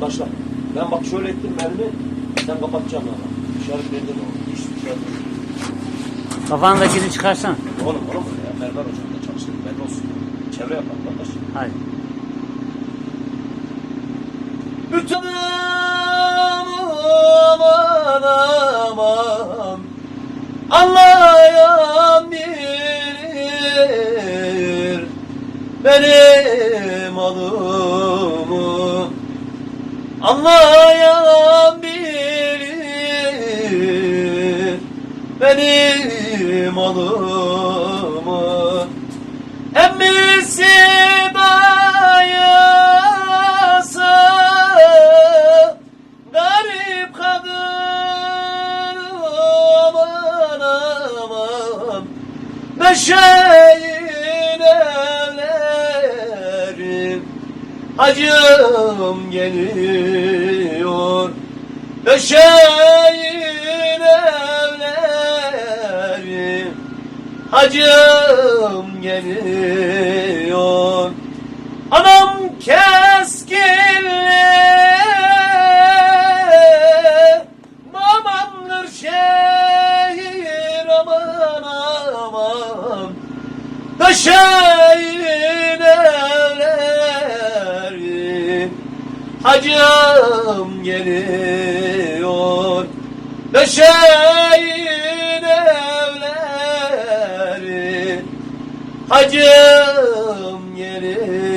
başla. Ben bak şöyle ettim mermi. Sen kapatacaksın ama. İşaretledin o. İş işaretledin. Kafandakini çıkarsan. Oğlum oğlum ya. Mermer ocağında çalıştık. Belli olsun. Çevre yapar kardeş. Hadi. Bütün aman aman Anlayan bilir Benim adımı Anlayan bilir Benim adımı Emmisi dayısı Garip kadın aman aman. Beşeğin Acım geliyor. Beşeğin evlerim Hacım geliyor. Anam keskinli Babamdır şehir aman aman. Döşeğin acım geliyor. Döşeyin evleri acım geliyor.